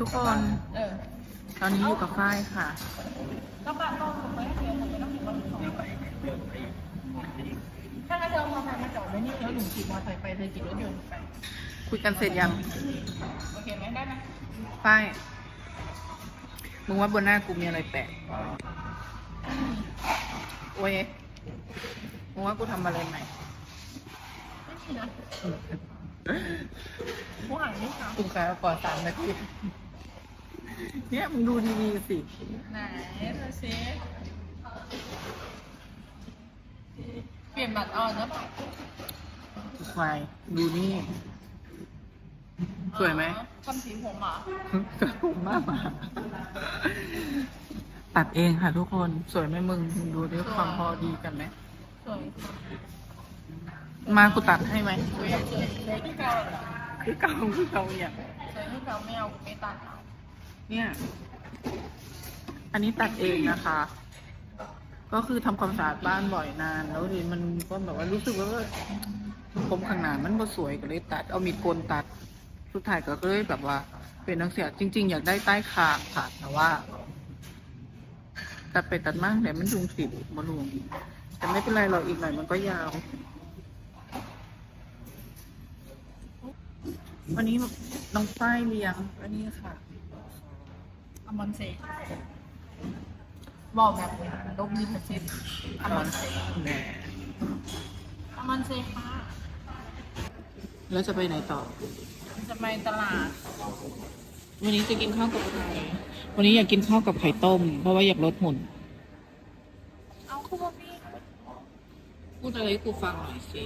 ทุกคนเออตอนนี้อยู่กับฝ้ายค่ะก็บ้านก็ผมไม่ให้เสียผมไม่ต้องขี่มอเตอร์ไซค์ถ้างั้นเธอเอามอเตอร์ไซค์มาจอดไว้นี่แล้วหนูขี่มอเตอร์ไซค์ไปเธอขี่รถยนต์ไปคุยกันเสร็จยังโอเคไหมได้ไหมฝ้ายมึงว่าบนหน้ากูมีอะไรแปลกโอ้ยมึงว่ากูทำอะไรใหม่ ไม่มีนะ ผู้หายนี่ค่ะกูขายมาก่อนสามนาทีเนี่ยมึงดูดีๆสิ ไหนเธอเซฟเปลี่ยนบัตรออนแล้วเปล่าควายดูนี่ สวยไหมอ๋อทำสีผมเหรอกระผมมากมาตัดเองค่ะทุกคน สวยไหมมึง มึงดูด้วยความพอดีกันไหมสวย มากูตัดให้ไหมสวยสวยสวยที่เก่าเหรอคือเก่าคือเก่าเนี่ยสวยที่เก่าไม่เอาไม่ตัดเอาเนี่ย อันนี้ตัดเองนะคะ ก็คือทำความสะอาดบ้านบ่อยนาน แล้วทีมันก็แบบว่ารู้สึกว่าผมข้างหน้ามันก็สวยก็เลยตัด เอามีดโกนตัด สุดท้ายก็เลยแบบว่า เป็นนักเสียจริง ๆ อยากได้ใต้คางค่ะแต่ว่าตัดไปตัดมากแต่มันดุงสิบมาลุงแต่ไม่เป็นไรหรอกอีกหน่อยมันก็ยาว วันนี้น้องฝ้ายเลี้ยงอันนี้ค่ะอมอนเซบอกแบบลบลิขสิทธิ์อมอนเซแหมอมอนเซค่ะแล้วจะไปไหนต่อ จะไปตลาด วันนี้จะกินข้าวกับอะไรวันนี้อยากกินข้าวกับไข่ต้ม เพราะว่าอยากลดหุ่น เอาคู่บพี่พูดอะไรให้กูฟังหน่อยสิ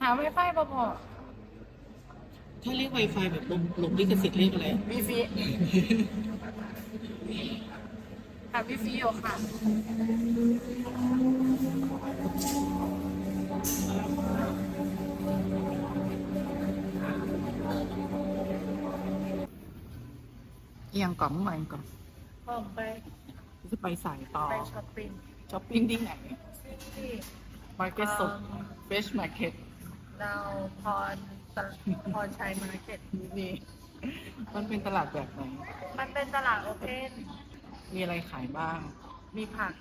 หาไวไฟพอพอ ถ้าเรียก Wi-Fi แบบลงลงลิขสิทธิ์เรียกอะไรวีฟีหาวีฟีอยู่ค่ะ เอียงก่อนเมื่อวานก่อนพร้อมไปจะไปสายต่อไปช้อปปิ้งช้อปปิ้งที่ไหนที่มาร์เก็ตสดเฟชมาร์เก็ตเราพร ตลพรชัยมาร์เก็ตนี่มันเป็นตลาดแบบไหน มันเป็นตลาดโอเพนมีอะไรขายบ้าง มีผัก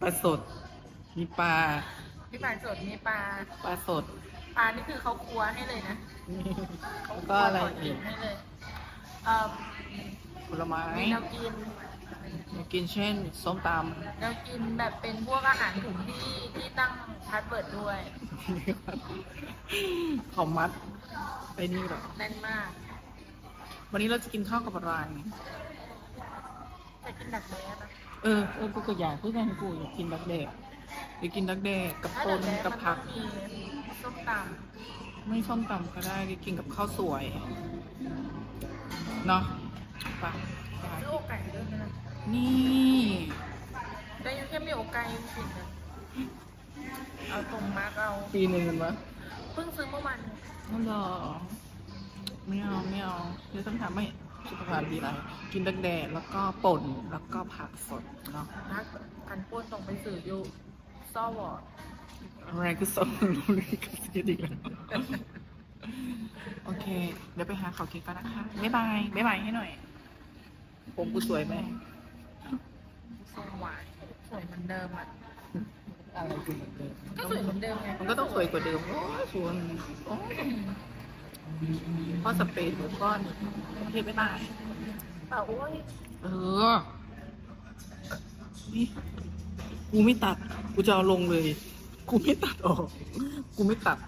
ปลาสด มีปลา มีปลาสด มีปลา ปลาสด ปลานี่คือเขาครัวให้เลยนะแล้วก็อะไรเขาครัวอีกให้เลยเอ่อผลไม้มีแนวกิน มากินเช่นส้มตแนวกินแบบเป็นพวกอาหารถุงที่ที่ตั้งพาสเวิร์ดด้วยำเขามัดไปนี่เหรอแน่นมากวันนี้เราจะกินข้าวกับอะไรจะกินดักแด้นะเออเออกูก็อยากพูดกันกูอยากกินดักแดกอยากกินดักแดกกับถ้าปดันกแด้กับมันผัก็กมีส้มตไม่ส้มตำก็ได้กินกับข้าวสวย เนาะไปไปำซื้ ออกไก่ด้วยนะ นี่แต่ยังแค่มีอกไก่สินนะเอาตรงมาร์กเอาปีหนึ่งกันวะเพิ่งซื้อเมื่อวานนั่นเหรอไม่เอาไม่เอาเดี๋ยวต้องทำให้สุขภาพดีไรกินดักแดดแล้วก็ป่นแล้วก็ผักสดเนาะนักกันป้นตรงไปสื่ออยู่ซ่อวอร์ดอะไรก็สดรู้เลยก็เสียดีกแล้วโอเค เดี๋ยวไปหาข้าวกินกันนะคะ บ๊ายบาย บ๊ายบายให้หน่อย ผมกูสวยไหมทรงหวานสวยเหมือนเดิมอะอะไรกูเหมือนเดิมก็สวยเหมือนเดิมไงมันก็ต้องสวยกว่าเดิมโอ้ยสวยโอ้ยเพ่อสเปรย์หัวก้อนโอเคบ๊ายบายเปล่าโอ้ยเออนี่กูไม่ตัด กูจะเอาลงเลย กูไม่ตัดออก กูไม่ตัด